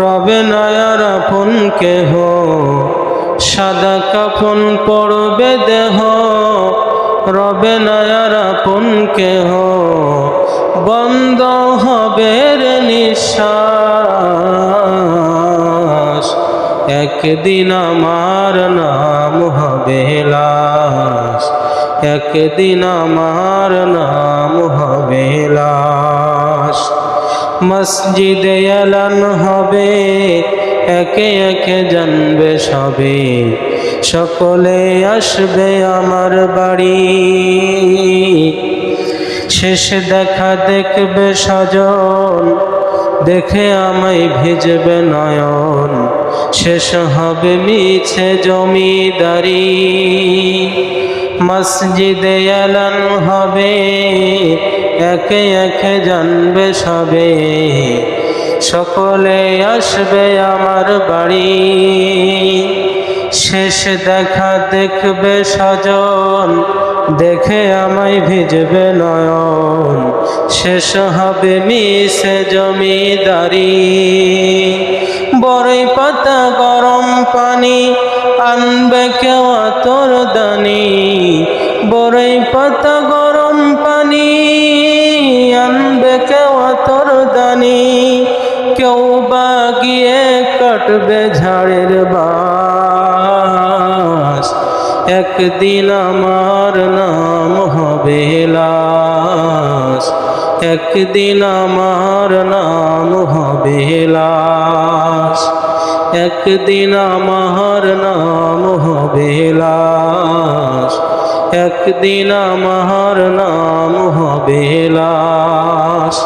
রবে নয়ার আপন কেহ, সাদা কাফন পড়বে দেহ, রবে নয়ার আপন কেহ, বন্ধ হবে রে নিঃশ্বাস, একদিন আমার নাম হবে লাশ, একদিন আমার নাম হবে মসজিদে এলান হবে, একে একে জানবে সবে। সকলে আসবে আমার বাড়ি। শেষ দেখা দেখবে সজন দেখে আমায় ভিজবে নয়ন। শেষ হবে মিছে জমিদারি। মসজিদে এলান হবে, একে একে জানবে সবে। সকলে আসবে আমার বাড়ি। শেষ দেখা দেখবে সজন দেখে আমায় ভিজবে নয়ন। শেষ হবে মিশে জমিদারি। বড়ই পাতা গরম পানি আনবে কেউ তোর দানি। বড়ই পাতা গরম পানি আনবে কেউ তোর দানি। কেউ বা গিয়ে কাটবে ঝাড়ের বাস একদিন আমার নাম হবে লাশ একদিন আমার নাম হবে লাশ একদিন আমার নাম হবে লাশ একদিন আমার নাম হবে লাশ